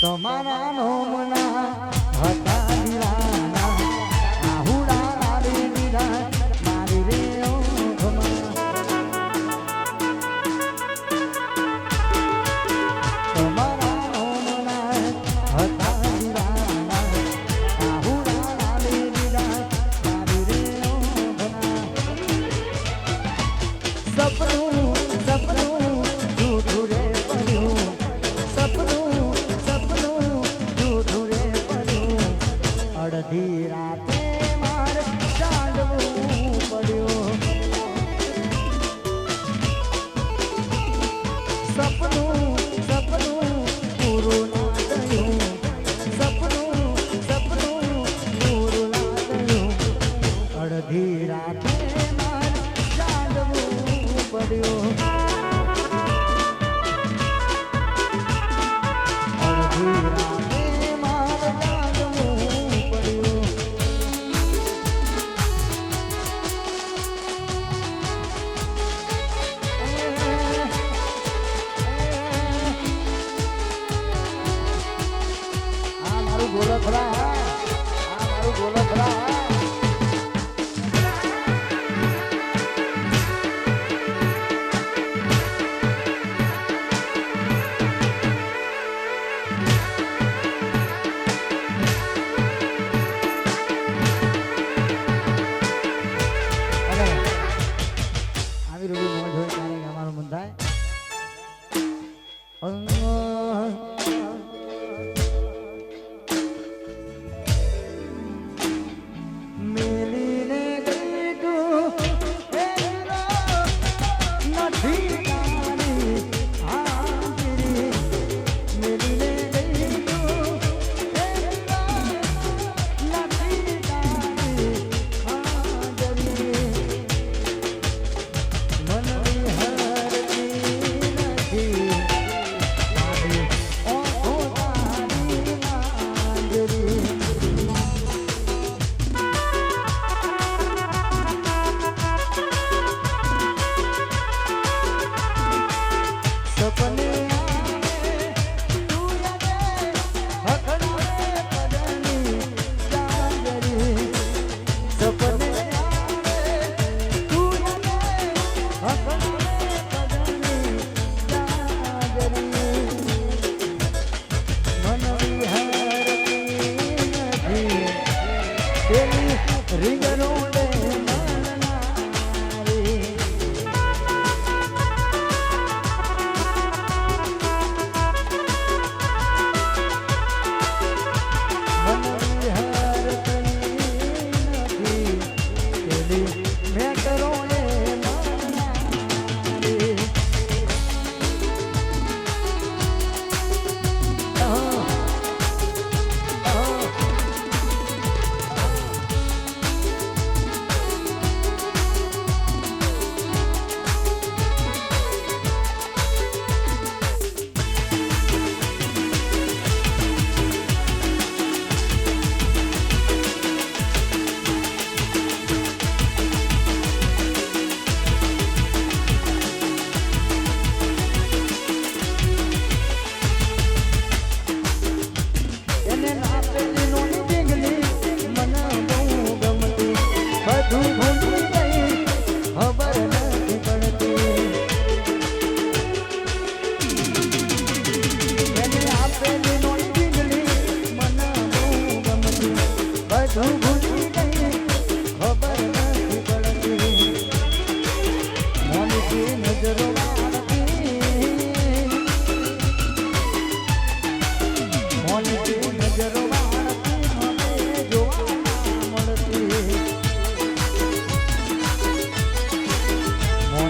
તમારા નોમના અડધી રાતે મારે ચાંદવું પડ્યો. સપનું સપનું પૂરું ના થયું. સપનું સપનું પૂરું ના થયું. અડધી રાતે મારે ચાંદવું પડ્યો. તેની રીંગણું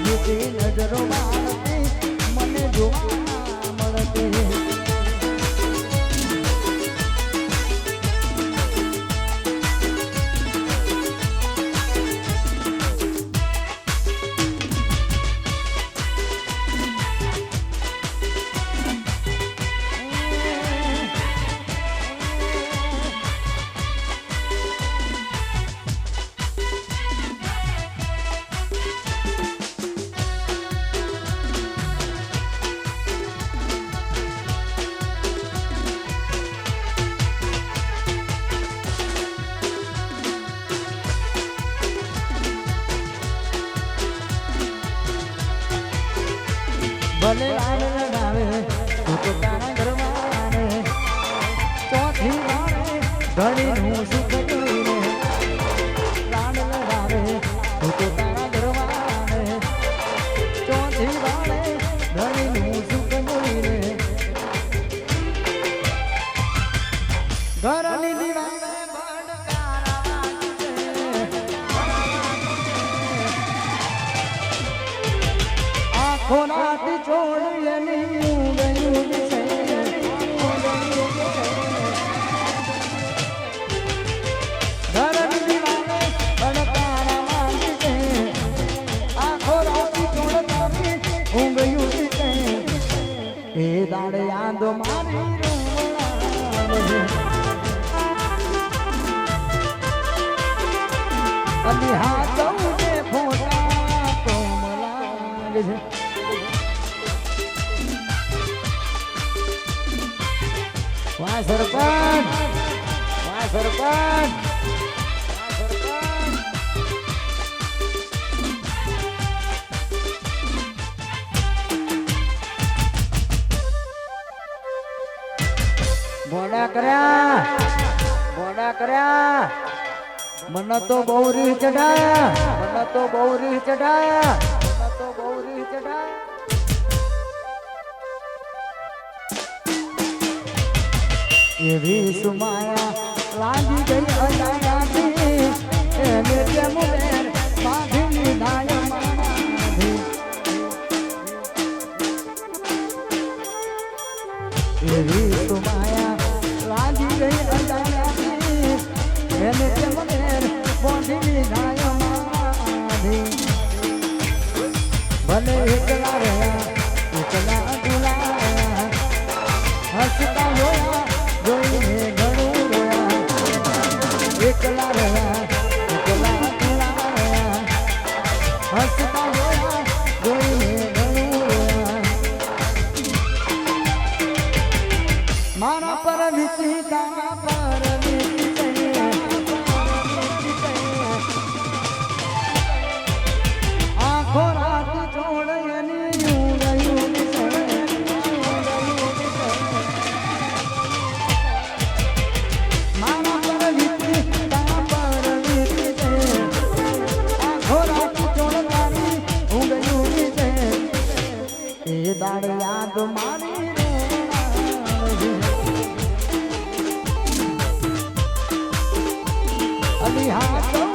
જુદી નજરો મારતી મને જોવા મળતી 拜 ઊંઘ ઊંઘ છે. એ દાડે યાદો મારી હાથ ઉડે ફોટા તો લાગે છે વાહ સરપંચ વાહ સરપંચ. મોડા કર્યા મોડા કર્યા. મને તો બહુ રીહ ચઢાયા મને તો બહુ રીહ ચઢાયા મને તો બહુ રીહ ચઢાયા એવી સુમાયા લાગી ગઈ અજાયાથી એને કેમ બેન બાંધી લીધા મારાથી. એવી સુમાયા લાગી ગઈ અજાયાથી એને કેમ બેન બાંધી લીધા મારાથી. ભલે એકલા રહ્યા Take a એ દાડ અલી હાથ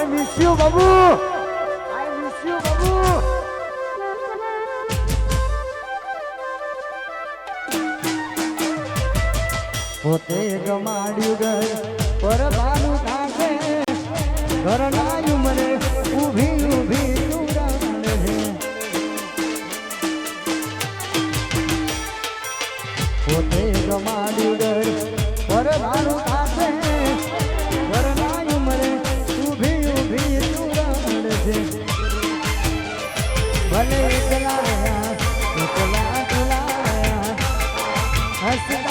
I miss you, Babu. I miss you, Babu. પોતે ગમાડ્યું ઘર પર ભાનું કાંઠે ઘર ઊભી 来四。